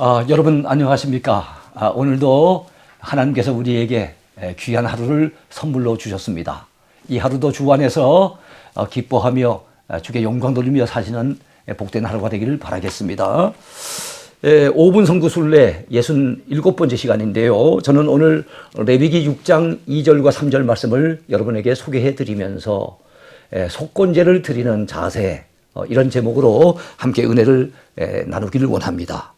아, 여러분 안녕하십니까? 아, 오늘도 하나님께서 우리에게 에, 귀한 하루를 선물로 주셨습니다. 이 하루도 주 안에서 어, 기뻐하며 아, 주께 영광 돌리며 사시는 에, 복된 하루가 되기를 바라겠습니다. 에, 5분 성구 순례 67번째 시간인데요. 저는 오늘 레위기 6장 2절과 3절 말씀을 여러분에게 소개해 드리면서 에, 속건제를 드리는 자세 어, 이런 제목으로 함께 은혜를 에, 나누기를 원합니다.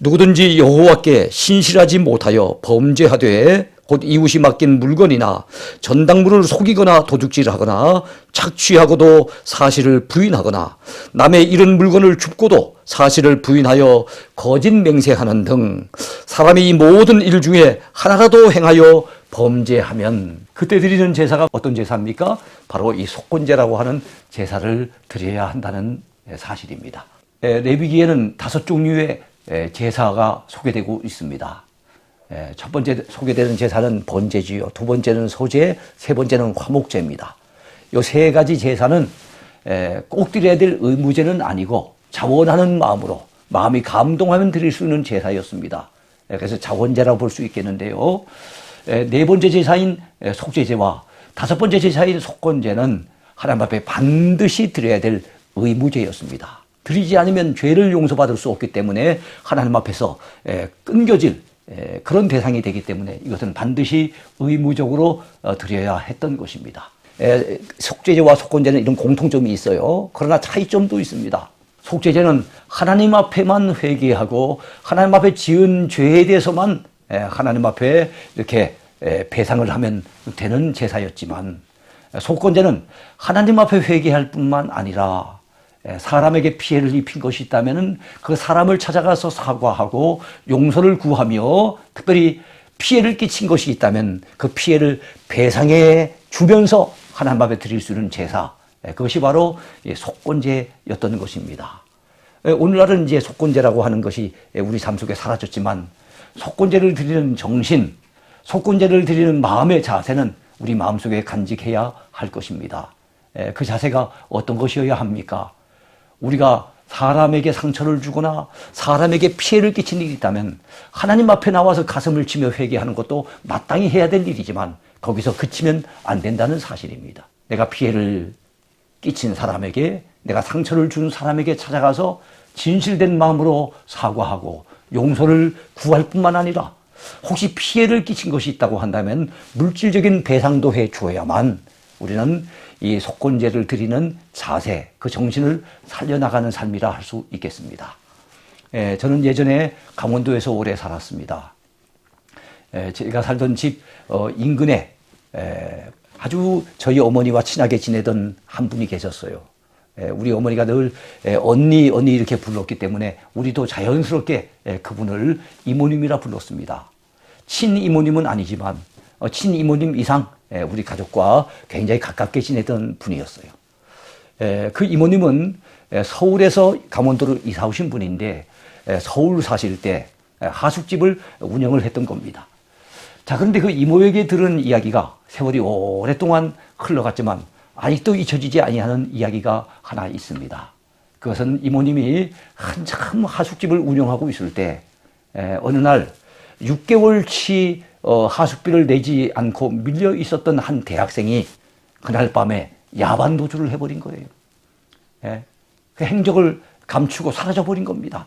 누구든지 여호와께 신실하지 못하여 범죄하되 곧 이웃이 맡긴 물건이나 전당물을 속이거나 도둑질하거나 착취하고도 사실을 부인하거나 남의 잃은 물건을 줍고도 사실을 부인하여 거짓 맹세하는 등 사람이 이 모든 일 중에 하나라도 행하여 범죄하면 그때 드리는 제사가 어떤 제사입니까? 바로 이 속건제라고 하는 제사를 드려야 한다는 사실입니다. 에, 레위기에는 다섯 종류의 에, 제사가 소개되고 있습니다. 에, 첫 번째 소개되는 제사는 번제지요. 두 번째는 소제, 세 번째는 화목제입니다. 이세 가지 제사는 에, 꼭 드려야 될 의무제는 아니고 자원하는 마음으로 마음이 감동하면 드릴 수 있는 제사였습니다. 에, 그래서 자원제라고 볼 수 있겠는데요. 에, 네 번째 제사인 에, 속제제와 다섯 번째 제사인 속건제는 하나님 앞에 반드시 드려야 될 의무제였습니다. 드리지 않으면 죄를 용서받을 수 없기 때문에 하나님 앞에서 에, 끊겨질 에, 그런 대상이 되기 때문에 이것은 반드시 의무적으로 어, 드려야 했던 것입니다. 에, 속죄제와 속건제는 이런 공통점이 있어요. 그러나 차이점도 있습니다. 속죄제는 하나님 앞에만 회개하고 하나님 앞에 지은 죄에 대해서만 에, 하나님 앞에 이렇게 에, 배상을 하면 되는 제사였지만 속건제는 하나님 앞에 회개할 뿐만 아니라 에, 사람에게 피해를 입힌 것이 있다면 그 사람을 찾아가서 사과하고 용서를 구하며 특별히 피해를 끼친 것이 있다면 그 피해를 배상해 주면서 하나님 앞에 드릴 수 있는 제사 에, 그것이 바로 이 속건제였던 것입니다. 에, 오늘날은 이제 속건제라고 하는 것이 에, 우리 삶 속에 사라졌지만 속건제를 드리는 정신, 속건제를 드리는 마음의 자세는 우리 마음속에 간직해야 할 것입니다. 에, 그 자세가 어떤 것이어야 합니까? 우리가 사람에게 상처를 주거나 사람에게 피해를 끼친 일이 있다면 하나님 앞에 나와서 가슴을 치며 회개하는 것도 마땅히 해야 될 일이지만 거기서 그치면 안 된다는 사실입니다. 내가 피해를 끼친 사람에게 내가 상처를 준 사람에게 찾아가서 진실된 마음으로 사과하고 용서를 구할 뿐만 아니라 혹시 피해를 끼친 것이 있다고 한다면 물질적인 배상도 해 주어야만 우리는 이 속건제를 드리는 자세, 그 정신을 살려나가는 삶이라 할 수 있겠습니다. 에, 저는 예전에 강원도에서 오래 살았습니다. 에, 제가 살던 집 어, 인근에 에, 아주 저희 어머니와 친하게 지내던 한 분이 계셨어요. 에, 우리 어머니가 늘 에, 언니, 언니 이렇게 불렀기 때문에 우리도 자연스럽게 에, 그분을 이모님이라 불렀습니다. 친 이모님은 아니지만 어, 친 이모님 이상 에, 우리 가족과 굉장히 가깝게 지내던 분이었어요. 에, 그 이모님은 에, 서울에서 강원도로 이사 오신 분인데 에, 서울 사실 때 에, 하숙집을 운영을 했던 겁니다. 자, 그런데 그 이모에게 들은 이야기가 세월이 오랫동안 흘러갔지만 아직도 잊혀지지 아니하는 이야기가 하나 있습니다. 그것은 이모님이 한참 하숙집을 운영하고 있을 때 에, 어느 날 6개월치 어, 하숙비를 내지 않고 밀려 있었던 한 대학생이 그날 밤에 야반 도주를 해버린 거예요. 예? 그 행적을 감추고 사라져 버린 겁니다.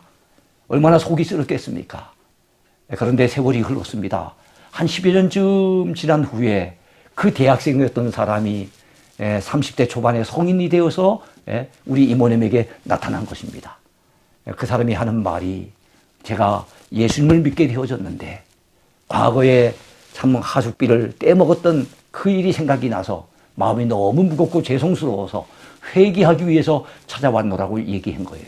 얼마나 속이 쓰렸겠습니까? 예, 그런데 세월이 흘렀습니다. 한 10여 년쯤 지난 후에 그 대학생이었던 사람이 예, 30대 초반에 성인이 되어서 예, 우리 이모님에게 나타난 것입니다. 예, 그 사람이 하는 말이 제가 예수님을 믿게 되어졌는데 과거에 참 하숙비를 떼먹었던 그 일이 생각이 나서 마음이 너무 무겁고 죄송스러워서 회개하기 위해서 찾아왔노라고 얘기한 거예요.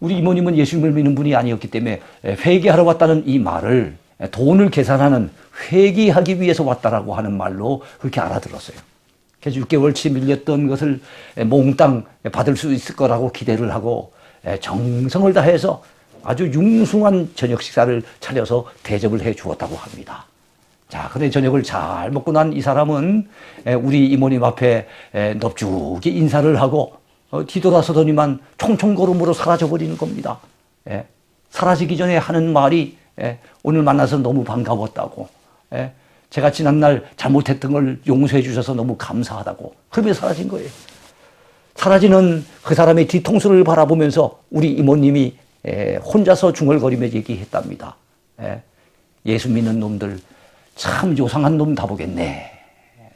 우리 이모님은 예수님을 믿는 분이 아니었기 때문에 회개하러 왔다는 이 말을 돈을 계산하는 회개하기 위해서 왔다라고 하는 말로 그렇게 알아들었어요. 그래서 6개월치 밀렸던 것을 몽땅 받을 수 있을 거라고 기대를 하고 정성을 다해서 아주 융숭한 저녁 식사를 차려서 대접을 해 주었다고 합니다. 자, 그래 저녁을 잘 먹고 난 이 사람은 우리 이모님 앞에 넙죽이 인사를 하고 어, 뒤돌아서더니만 총총걸음으로 사라져 버리는 겁니다. 예. 사라지기 전에 하는 말이 예, 오늘 만나서 너무 반가웠다고. 예, 제가 지난날 잘못했던 걸 용서해 주셔서 너무 감사하다고. 그러면 사라진 거예요. 사라지는 그 사람의 뒤통수를 바라보면서 우리 이모님이 예, 혼자서 중얼거리며 얘기했답니다. 예, 예수 믿는 놈들 참 요상한 놈 다 보겠네.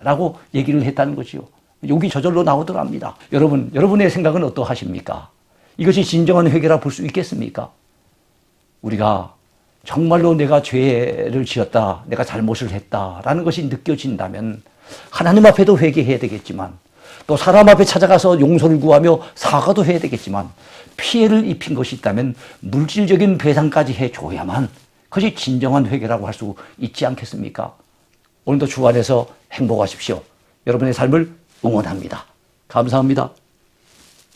라고 얘기를 했다는 거지요. 여기 저절로 나오더랍니다. 여러분, 여러분의 생각은 어떠하십니까? 이것이 진정한 회개라 볼 수 있겠습니까? 우리가 정말로 내가 죄를 지었다, 내가 잘못을 했다라는 것이 느껴진다면 하나님 앞에도 회개해야 되겠지만 또 사람 앞에 찾아가서 용서를 구하며 사과도 해야 되겠지만 피해를 입힌 것이 있다면 물질적인 배상까지 해줘야만 그것이 진정한 회개라고 할 수 있지 않겠습니까? 오늘도 주 안에서 행복하십시오. 여러분의 삶을 응원합니다. 감사합니다.